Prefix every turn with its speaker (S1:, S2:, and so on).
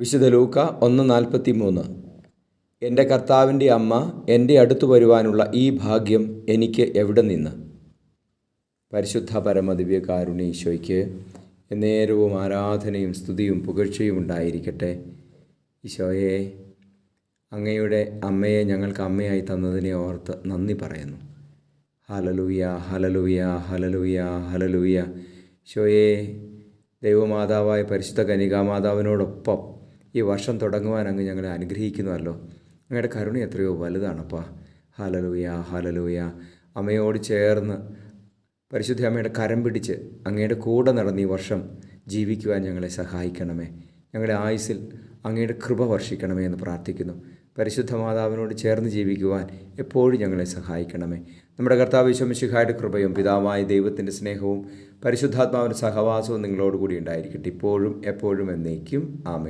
S1: വിശുദ്ധ ലൂക്ക ഒന്ന് നാൽപ്പത്തി മൂന്ന് എന്റെ കർത്താവിന്റെ അമ്മ എന്റെ അടുത്ത് വരുവാനുള്ള ഈ ഭാഗ്യം എനിക്ക് എവിടെ നിന്ന്? പരിശുദ്ധ പരമദിവ്യ കാരുണ്യ ഈശോയ്ക്ക് നേരവും ആരാധനയും സ്തുതിയും പുകഴ്ചയും ഉണ്ടായിരിക്കട്ടെ. ഈശോയെ അങ്ങയുടെ അമ്മയെ ഞങ്ങൾക്ക് അമ്മയായി തന്നതിനെ ഓർത്ത് നന്ദി പറയുന്നു. ഹലലുയ ഹലലുയ ഹലലുയ ഹലലുയ ഈശോയെ ദൈവമാതാവായ പരിശുദ്ധ കനികാമാതാവിനോടൊപ്പം ഈ വർഷം തുടങ്ങുവാൻ അങ്ങ് ഞങ്ങളെ അനുഗ്രഹിക്കുന്നുവല്ലോ. അങ്ങയുടെ കരുണ എത്രയോ വലുതാണപ്പാ. ഹലലൂയ ഹലലൂയ അമ്മയോട് ചേർന്ന് പരിശുദ്ധ അമ്മയുടെ കരം പിടിച്ച് അങ്ങയുടെ കൂടെ നടന്ന് ഈ വർഷം ജീവിക്കുവാൻ ഞങ്ങളെ സഹായിക്കണമേ. ഞങ്ങളുടെ ആയുസ്സിൽ അങ്ങയുടെ കൃപ വർഷിക്കണമേ എന്ന് പ്രാർത്ഥിക്കുന്നു. പരിശുദ്ധ മാതാവിനോട് ചേർന്ന് ജീവിക്കുവാൻ എപ്പോഴും ഞങ്ങളെ സഹായിക്കണമേ. നമ്മുടെ കർത്താവ് വിശ്വമിശിഖായുടെ കൃപയും പിതാവായ ദൈവത്തിന്റെ സ്നേഹവും പരിശുദ്ധാത്മാവിന്റെ സഹവാസവും നിങ്ങളോടുകൂടി ഉണ്ടായിരിക്കട്ടെ. ഇപ്പോഴും എപ്പോഴും എന്നേക്കും. ആമേ